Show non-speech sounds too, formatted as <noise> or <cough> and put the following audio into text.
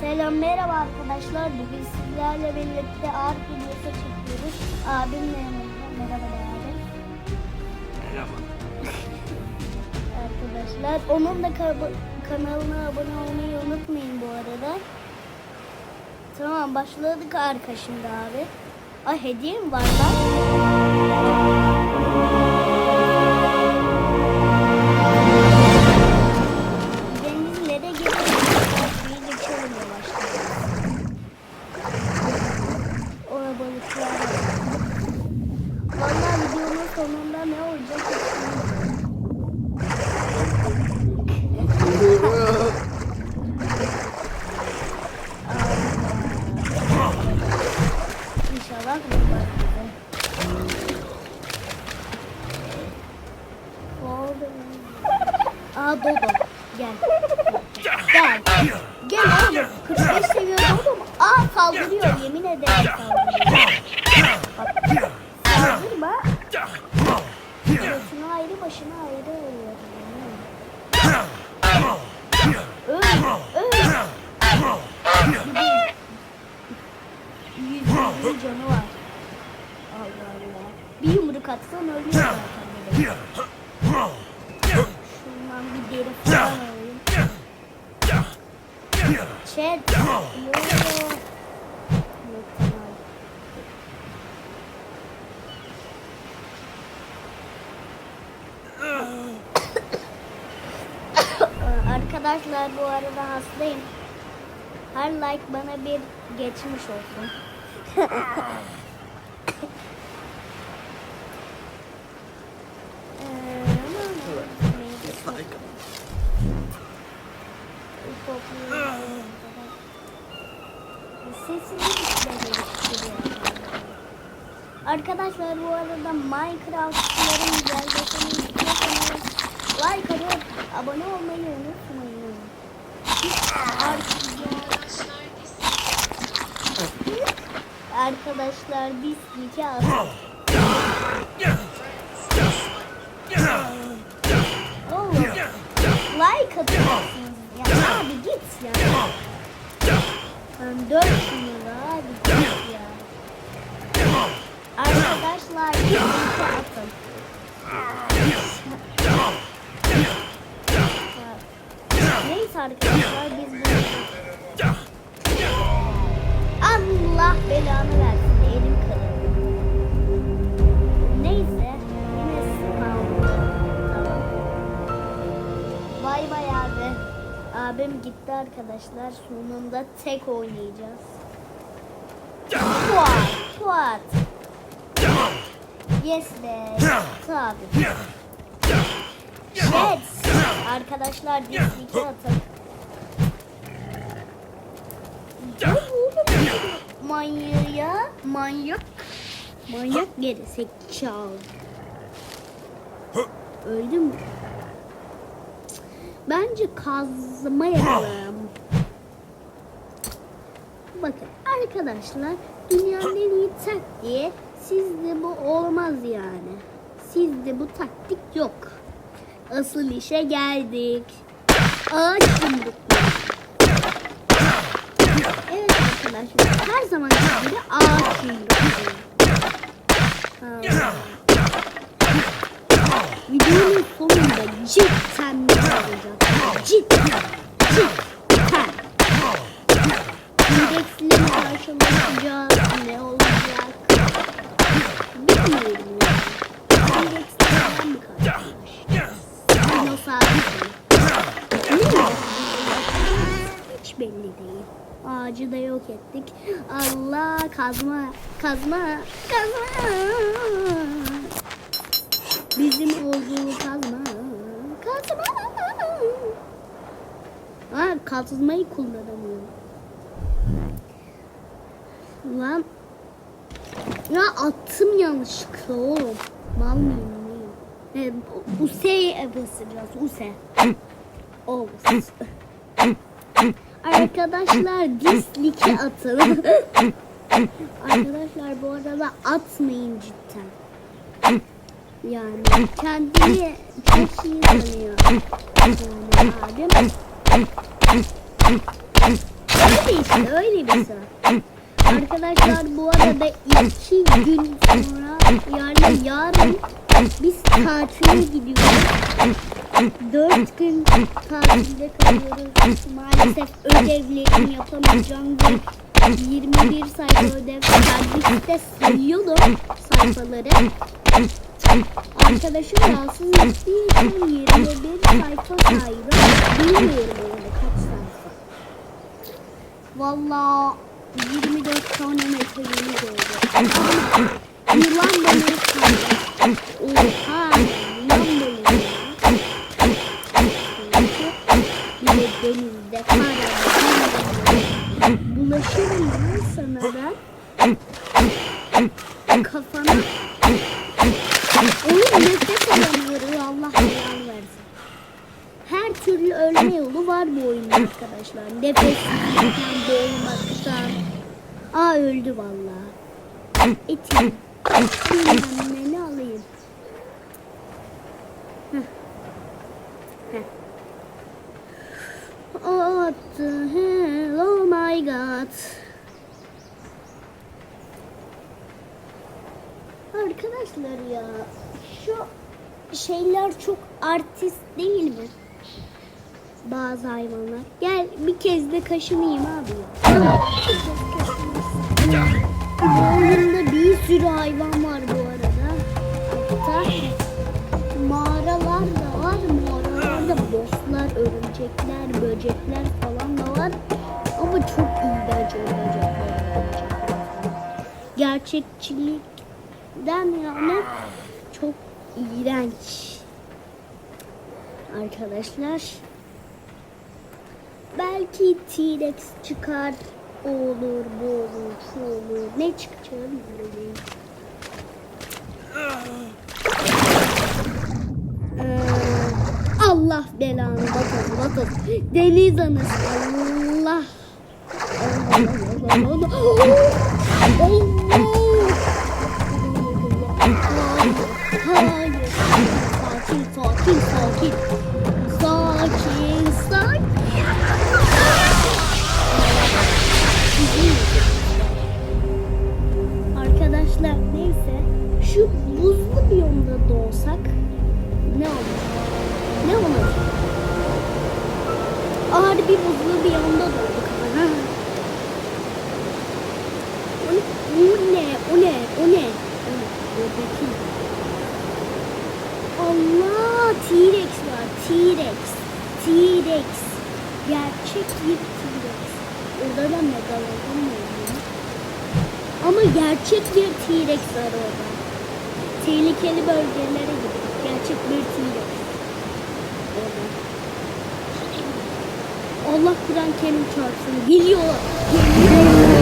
Selam merhaba arkadaşlar. Bugün sizlerle birlikte ağır videosu çekiyoruz. Abimle yanımda. Merhaba abi. Merhaba. Arkadaşlar onun da ka- kanalına abone olmayı unutmayın bu arada. Tamam başladık arka şimdi abi. Ay hediye mi var lan? Sonunda ne olacak? <laughs> İnşallah Başına ayrı ölüyor. Öl. Öl. Yüz yüz canı var. Allah Allah. Bir yumruk atsan ölüyor zaten. direkt. Şundan bir deri falan alayım. Chat. Yo. Yok tamam. Ee, Arkadaşlar bu arada hastayım. Her like bana bir geçmiş olsun. <laughs> Arkadaşlar bu arada Minecraft'ların abone olmayı unutmayın. Arkadaşlar biz atalım. Oğlum like atacaksınız ya. Abi git ya. Ben dört şunu abi Neyse arkadaşlar biz bunu Allah belanı versin elim kırıldı. Neyse yine sıkıldı. Tamam. Bay bay abi. Abim gitti arkadaşlar. Sonunda tek oynayacağız. Fuat. Fuat. Yes be. Tabii. Evet. Arkadaşlar biz iki atalım. Manyak ya. Manyak. Manyak gerizekalı. Öldü mü? Bence kazma yapalım. Bakın arkadaşlar dünyanın en iyi taktiği sizde bu olmaz yani. Sizde bu taktik yok. Asıl işe geldik. Ağaç yumruklu. Evet arkadaşlar her zaman gibi ağaç yumruklu. Videonun sonunda cidden ne olacak? Cidden. Cidden. İndeksle karşılaşacağız? Ne olacak? Bilmiyorum ya. İndeksle mi karşılaşacağız? Dinosaur mi? Bilmiyorum. Hiç belli değil. Ağacı da yok ettik. Allah kazma, kazma, kazma. Bizim olduğu kazma, kazma. Ha, kazmayı kullanamıyorum. Lan. Ya attım yanlışlıkla oğlum. Mal mıyım Use'ye basacağız. Use. Olmasın. Arkadaşlar dislike atın. Arkadaşlar bu arada atmayın cidden. Yani kendini çok iyi tanıyor. Yani abim. Hadi işte öyle bir saat. Arkadaşlar bu arada iki gün sonra yani yarın biz tatile gidiyoruz. Dört gün tatilde kalıyoruz. Maalesef ödevlerimi yapamayacağım ve 21 sayfa ödev servisde sayıyordum sayfaları. Arkadaşım rahatsız ettiği için 21 sayfa saydı. Bilmiyorum yani kaç sayfa. Valla 24 tane meselini gördüm. Yılan balığı kaldı. Alamıyoruz Allah belanı versin. Her türlü ölme yolu var bu oyunda arkadaşlar. Nefessizlikten, boğulmaktan. Aa öldü vallahi. Etim. Bilmem ne alayım. Heh. Heh. The hell? Oh my god. Arkadaşlar ya şu şeyler çok artist değil mi? Bazı hayvanlar. Gel bir kez de kaşınayım abi oyunda bir sürü hayvan var bu arada. Hatta mağaralar da var. Mağaralarda bosslar, örümcekler, böcekler falan da var. Ama çok iğrenç örümcekler. Gerçekçilikten yani iğrenç. Arkadaşlar. Belki T-Rex çıkar. Olur, bu olur, şu olur. Ne çıkacağını bilmiyorum. Ee, Allah belanı bakın bakın. Deniz anası Allah. Allah Allah Allah. Allah. <gasps> Hayır. keep Ama gerçek bir T-Rex var orada. Tehlikeli bölgelere gidiyor. Gerçek bir T-Rex. Orada. Allah Kur'an kerim çarpsın. Geliyor. Geliyor.